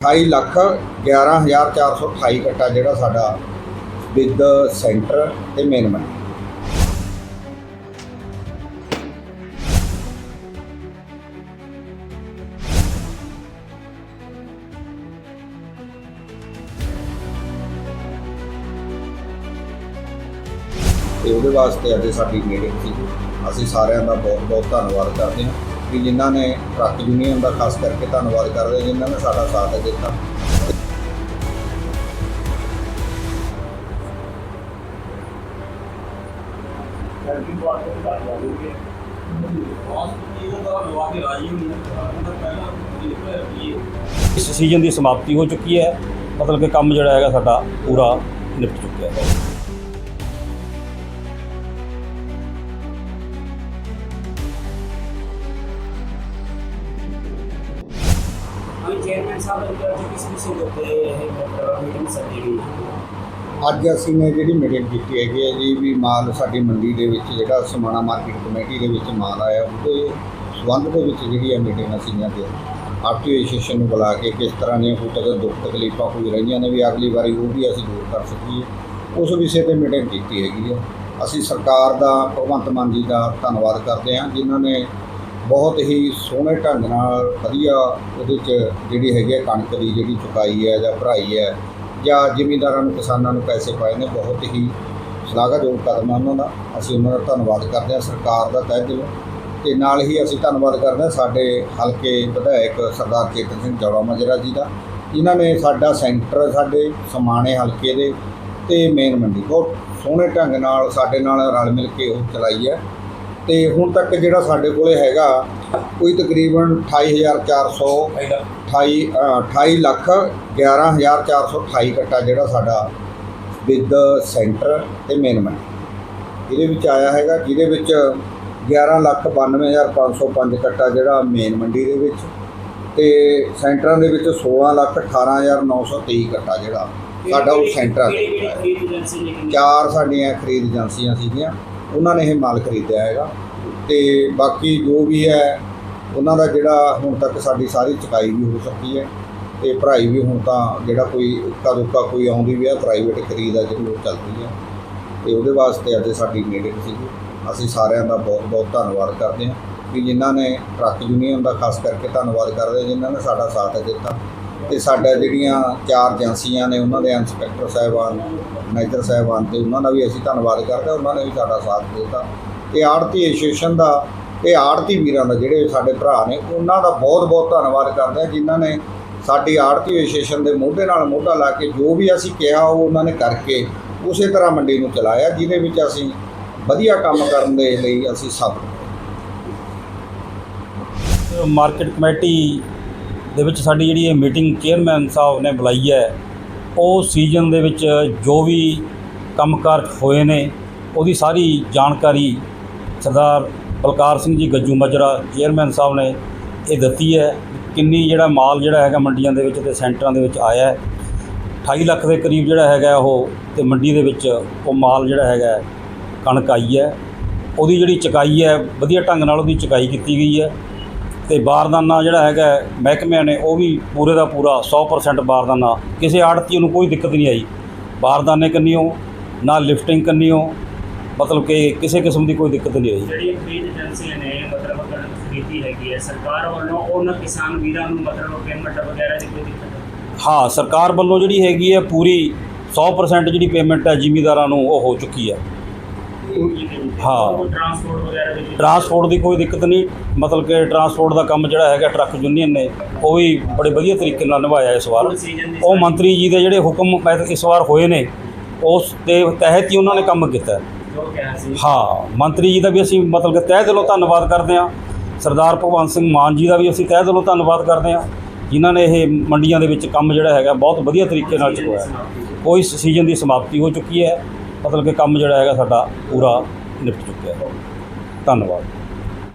28 ਲੱਖ 11428 ਕੱਟਾ ਜਿਹੜਾ ਸਾਡਾ ਵਿਦ ਸੈਂਟਰ ਤੇ ਮੇਨ ਮੰਡੀ। ਤੇ ਉਹਦੇ ਵਾਸਤੇ ਅੱਜ ਸਾਡੀ ਮੀਟਿੰਗ ਸੀ ਅਸੀਂ ਸਾਰਿਆਂ ਦਾ ਬਹੁਤ ਬਹੁਤ ਧੰਨਵਾਦ ਕਰਦੇ ਹਾਂ। ਕਿ ਜਿਨ੍ਹਾਂ ਨੇ ਟਰੱਕ ਯੂਨੀਅਨ ਦਾ ਖਾਸ ਕਰਕੇ ਧੰਨਵਾਦ ਕਰ ਰਹੇ, ਜਿਨ੍ਹਾਂ ਨੇ ਸਾਡਾ ਸਾਥ ਦਿੱਤਾ। ਇਸ ਸੀਜ਼ਨ ਦੀ ਸਮਾਪਤੀ ਹੋ ਚੁੱਕੀ ਹੈ। ਮਤਲਬ ਕਿ ਕੰਮ ਜਿਹੜਾ ਹੈਗਾ ਸਾਡਾ ਪੂਰਾ ਨਿਪਟ ਚੁੱਕਿਆ ਹੈ। ਅੱਜ ਅਸੀਂ ਨੇ ਜਿਹੜੀ ਮੀਟਿੰਗ ਕੀਤੀ ਹੈਗੀ ਹੈ ਜੀ, ਵੀ ਮਾਲ ਸਾਡੀ ਮੰਡੀ ਦੇ ਵਿੱਚ ਜਿਹੜਾ ਸਮਾਣਾ ਮਾਰਕੀਟ ਕਮੇਟੀ ਦੇ ਵਿੱਚ ਮਾਲ ਆਇਆ, ਉਹਦੇ ਸੰਬੰਧ ਦੇ ਵਿੱਚ ਜਿਹੜੀ ਹੈ ਮੀਟਿੰਗ ਅਸੀਂ ਨੇ ਕੀਤੀ ਆਰਟੀਓ ਐਸੋਸੀਏਸ਼ਨ ਨੂੰ ਬੁਲਾ ਕੇ ਕਿਸ ਤਰ੍ਹਾਂ ਨੇ ਹੁਣ ਤੱਕ ਦੁੱਖ ਤਕਲੀਫਾਂ ਹੋਈ ਰਹੀਆਂ ਨੇ, ਵੀ ਅਗਲੀ ਵਾਰੀ ਉਹ ਵੀ ਅਸੀਂ ਦੂਰ ਕਰ ਸਕੀਏ। ਉਸ ਵਿਸ਼ੇ ਤੇ ਮੀਟਿੰਗ ਕੀਤੀ ਹੈਗੀ ਹੈ। ਅਸੀਂ ਸਰਕਾਰ ਦਾ, ਭਗਵੰਤ ਮਾਨ ਜੀ ਦਾ ਧੰਨਵਾਦ ਕਰਦੇ ਹਾਂ, ਜਿਨ੍ਹਾਂ ਨੇ ਬਹੁਤ ਹੀ ਸੋਹਣੇ ਢੰਗ ਨਾਲ ਵਧੀਆ ਉਹਦੇ 'ਚ ਜਿਹੜੀ ਹੈਗੀ ਹੈ ਕਣਕ ਦੀ ਜਿਹੜੀ ਚੁਕਾਈ ਹੈ ਜਾਂ ਭਰਾਈ ਹੈ ਜਾਂ ਜ਼ਿਮੀਂਦਾਰਾਂ ਨੂੰ, ਕਿਸਾਨਾਂ ਨੂੰ ਪੈਸੇ ਪਾਏ ਨੇ, ਬਹੁਤ ਹੀ ਸ਼ਲਾਘਾਯੋਗ ਕਦਮ ਹੈ ਉਹਨਾਂ ਦਾ। ਅਸੀਂ ਉਹਨਾਂ ਦਾ ਧੰਨਵਾਦ ਕਰਦੇ ਹਾਂ ਸਰਕਾਰ ਦਾ ਤਹਿ ਦਿਲੋਂ ਤੇ ਨਾਲ ਹੀ ਅਸੀਂ ਧੰਨਵਾਦ ਕਰਦੇ ਹਾਂ ਸਾਡੇ ਹਲਕੇ ਵਿਧਾਇਕ ਸਰਦਾਰ ਚੇਤਨ ਸਿੰਘ ਜੌੜਾ ਮਾਜਰਾ ਜੀ ਦਾ। ਜਿਨ੍ਹਾਂ ਨੇ ਸਾਡਾ ਸੈਂਟਰ ਸਾਡੇ ਸਮਾਣੇ ਹਲਕੇ ਦੇ ਤੇ ਮੇਨ ਮੰਡੀ, ਬਹੁਤ ਸੋਹਣੇ ਢੰਗ ਨਾਲ ਸਾਡੇ ਨਾਲ ਰਲ ਮਿਲ ਕੇ ਉਹ ਚਲਾਈ ਹੈ। ਤੇ ਹੁਣ ਤੱਕ ਜਿਹੜਾ ਸਾਡੇ ਕੋਲੇ ਹੈਗਾ, ਕੋਈ ਤਕਰੀਬਨ 28400 28 28 ਲੱਖ 11428 ਕੱਟਾ ਜਿਹੜਾ ਸਾਡਾ ਵਿਦ ਸੈਂਟਰ ਤੇ ਮੇਨਮੈਨ ਇਹਦੇ ਵਿੱਚ ਆਇਆ ਹੈਗਾ, ਜਿਹਦੇ ਵਿੱਚ 11 ਲੱਖ 92505 ਕੱਟਾ ਜਿਹੜਾ ਮੇਨ ਮੰਡੀ ਦੇ ਵਿੱਚ ਤੇ ਸੈਂਟਰਾਂ ਦੇ ਵਿੱਚ 16 ਲੱਖ 18923 ਕੱਟਾ ਜਿਹੜਾ ਸਾਡਾ ਉਹ ਸੈਂਟਰ ਆ ਚਾਰ ਸਾਡੀਆਂ ਖਰੀਦ ਏਜੰਸੀਆਂ ਸੀਗੀਆਂ। ਉਹਨਾਂ ਨੇ ਇਹ ਮਾਲ ਖਰੀਦਿਆ ਹੈਗਾ ਤੇ ਬਾਕੀ ਜੋ ਵੀ ਹੈ ਉਹਨਾਂ ਦਾ ਜਿਹੜਾ ਹੁਣ ਤੱਕ ਸਾਡੀ ਸਾਰੀ ਚੁਕਾਈ ਵੀ ਹੋ ਸਕੀ ਹੈ ਤੇ ਭਰਾਈ ਵੀ ਹੁਣ ਤਾਂ ਜਿਹੜਾ ਕੋਈ ਇੱਕਾ ਦੁੱਕਾ ਕੋਈ ਆਉਂਦੀ ਵੀ ਹੈ ਪ੍ਰਾਈਵੇਟ ਖਰੀਦ ਆ ਜਿਹੜੀ ਉਹ ਚੱਲਦੀ ਹੈ। ਤੇ ਉਹਦੇ ਵਾਸਤੇ ਅੱਜ ਸਾਡੀ ਮੀਟਿੰਗ ਸੀਗੀ। ਅਸੀਂ ਸਾਰਿਆਂ ਦਾ ਬਹੁਤ ਬਹੁਤ ਧੰਨਵਾਦ ਕਰਦੇ ਹਾਂ ਕਿ ਜਿਨ੍ਹਾਂ ਨੇ ਟਰੱਕ ਯੂਨੀਅਨ ਦਾ ਖਾਸ ਕਰਕੇ ਧੰਨਵਾਦ ਕਰਦੇ ਹਾਂ, ਜਿਨ੍ਹਾਂ ਨੇ ਸਾਡਾ ਸਾਥ ਦਿੱਤਾ। ਤੇ ਸਾਡਾ ਜਿਹੜੀਆਂ ਚਾਰ ਏਜੰਸੀਆਂ ਨੇ, ਉਹਨਾਂ ਦੇ ਇੰਸਪੈਕਟਰ ਸਾਹਿਬਾਨ, ਮੈਨੇਜਰ ਸਾਹਿਬਾਨ ਤੇ ਉਹਨਾਂ ਦਾ ਵੀ ਅਸੀਂ ਧੰਨਵਾਦ ਕਰਦੇ ਹਾਂ, ਉਹਨਾਂ ਨੇ ਵੀ ਸਾਡਾ ਸਾਥ ਦਿੱਤਾ। ਤੇ ਆੜਤੀ ਐਸੋਸੀਏਸ਼ਨ ਦਾ ਤੇ ਆੜਤੀ ਵੀਰਾਂ ਦਾ ਜਿਹੜੇ ਸਾਡੇ ਭਰਾ ਨੇ, ਉਹਨਾਂ ਦਾ ਬਹੁਤ ਬਹੁਤ ਧੰਨਵਾਦ ਕਰਦੇ ਹਾਂ, ਜਿਨ੍ਹਾਂ ਨੇ ਸਾਡੀ ਆੜਤੀ ਐਸੋਸੀਏਸ਼ਨ ਦੇ ਮੋਢੇ ਨਾਲ ਮੋਢਾ ਲਾ ਕੇ ਜੋ ਵੀ ਅਸੀਂ ਕਿਹਾ, ਉਹ ਉਹਨਾਂ ਨੇ ਕਰਕੇ ਉਸੇ ਤਰ੍ਹਾਂ ਮੰਡੀ ਨੂੰ ਚਲਾਇਆ, ਜਿਹਦੇ ਵਿੱਚ ਅਸੀਂ ਵਧੀਆ ਕੰਮ ਕਰਨ ਦੇ ਲਈ ਅਸੀਂ ਸਭ ਮਾਰਕੀਟ ਕਮੇਟੀ ਦੇ ਵਿੱਚ ਸਾਡੀ ਜਿਹੜੀ ਇਹ ਮੀਟਿੰਗ ਚੇਅਰਮੈਨ ਸਾਹਿਬ ਨੇ ਬੁਲਾਈ ਹੈ, ਉਹ ਸੀਜ਼ਨ ਦੇ ਵਿੱਚ ਜੋ ਵੀ ਕੰਮਕਾਰ ਹੋਏ ਨੇ, ਉਹਦੀ ਸਾਰੀ ਜਾਣਕਾਰੀ ਸਰਦਾਰ ਬਲਕਾਰ ਸਿੰਘ ਜੀ ਗੱਜੂ ਮਜਰਾ ਚੇਅਰਮੈਨ ਸਾਹਿਬ ਨੇ ਇਹ ਦਿੱਤੀ ਹੈ। ਕਿੰਨੀ ਜਿਹੜਾ ਮਾਲ ਜਿਹੜਾ ਹੈਗਾ ਮੰਡੀਆਂ ਦੇ ਵਿੱਚ ਤੇ ਸੈਂਟਰਾਂ ਦੇ ਵਿੱਚ ਆਇਆ ਹੈ। 28 ਲੱਖ ਦੇ ਕਰੀਬ ਜਿਹੜਾ ਹੈਗਾ ਉਹ ਤੇ ਮੰਡੀ ਦੇ ਵਿੱਚ ਉਹ ਮਾਲ ਜਿਹੜਾ ਹੈਗਾ ਕਣਕ ਆਈ ਹੈ। ਉਹਦੀ ਜਿਹੜੀ ਚੁਕਾਈ ਹੈ, ਵਧੀਆ ਢੰਗ ਨਾਲ ਉਹਦੀ ਚੁਕਾਈ ਕੀਤੀ ਗਈ ਹੈ। ਤੇ ਬਾਰਦਾਨਾ ਜਿਹੜਾ ਹੈਗਾ ਮਹਿਕਮਿਆਂ ਨੇ ਉਹ ਵੀ ਪੂਰੇ ਦਾ ਪੂਰਾ 100% ਬਾਰਦਾਨਾ। ਕਿਸੇ ਆੜਤੀ ਨੂੰ ਕੋਈ ਦਿੱਕਤ ਨਹੀਂ ਆਈ। ਬਾਰਦਾਨੇ ਕੰਨੀਓ ਨਾ ਲਿਫਟਿੰਗ ਕੰਨੀਓ ਮਤਲਬ ਕਿ ਕਿਸੇ ਕਿਸਮ ਦੀ ਕੋਈ ਦਿੱਕਤ ਨਹੀਂ ਆਈ। ਜਿਹੜੀ ਖਰੀਦ ਏਜੰਸੀਆਂ ਨੇ ਮਤਲਬ ਅਗਰ ਖਰੀਦੀ ਹੈਗੀ ਹੈ ਸਰਕਾਰ ਵੱਲੋਂ ਉਹਨਾਂ ਕਿਸਾਨ ਵੀਰਾਂ ਨੂੰ ਮਤਲਬ ਪੇਮੈਂਟ ਵਗੈਰਾ ਦੀ ਕੋਈ ਦਿੱਕਤ ਨਹੀਂ? ਹਾਂ ਸਰਕਾਰ ਵੱਲੋਂ ਜਿਹੜੀ ਹੈਗੀ ਹੈ ਪੂਰੀ 100% ਜਿਹੜੀ ਪੇਮੈਂਟ ਹੈ ਜ਼ਿਮੀਂਦਾਰਾਂ ਨੂੰ ਉਹ ਹੋ ਚੁੱਕੀ ਹੈ। ਹਾਂ। ਟਰਾਂਸਪੋਰਟ ਵਗੈਰਾ ਦੀ ਟਰਾਂਸਪੋਰਟ ਦੀ ਕੋਈ ਦਿੱਕਤ ਨਹੀਂ। ਮਤਲਬ ਕਿ ਟਰਾਂਸਪੋਰਟ ਦਾ ਕੰਮ ਜਿਹੜਾ ਹੈਗਾ ਟਰੱਕ ਯੂਨੀਅਨ ਨੇ ਉਹ ਵੀ ਬੜੇ ਵਧੀਆ ਤਰੀਕੇ ਨਾਲ ਨਿਭਾਇਆ ਇਸ ਵਾਰ। ਉਹ ਮੰਤਰੀ ਜੀ ਦੇ ਜਿਹੜੇ ਹੁਕਮ ਇਸ ਵਾਰ ਹੋਏ ਨੇ ਉਸ ਦੇ ਤਹਿਤ ਹੀ ਉਹਨਾਂ ਨੇ ਕੰਮ ਕੀਤਾ। ਹੈ। ਮੰਤਰੀ ਜੀ ਦਾ ਵੀ ਅਸੀਂ ਮਤਲਬ ਕਿ ਤਹਿ ਦਿਲੋਂ ਧੰਨਵਾਦ ਕਰਦੇ ਹਾਂ। ਸਰਦਾਰ ਭਗਵੰਤ ਸਿੰਘ ਮਾਨ ਜੀ ਦਾ ਵੀ ਅਸੀਂ ਤਹਿ ਦਿਲੋਂ ਧੰਨਵਾਦ ਕਰਦੇ ਹਾਂ। ਜਿਨ੍ਹਾਂ ਨੇ ਇਹ ਮੰਡੀਆਂ ਦੇ ਵਿੱਚ ਕੰਮ ਜਿਹੜਾ ਹੈਗਾ ਬਹੁਤ ਵਧੀਆ ਤਰੀਕੇ ਨਾਲ ਚੁਕਾਇਆ। ਕੋਈ ਸੀਜ਼ਨ ਦੀ ਸਮਾਪਤੀ ਹੋ ਚੁੱਕੀ ਹੈ। ਮਤਲਬ ਕਿ ਕੰਮ ਜਿਹੜਾ ਹੈਗਾ ਸਾਡਾ ਪੂਰਾ ਨਿਪਟ ਚੁੱਕਿਆ ਹੈ। ਧੰਨਵਾਦ।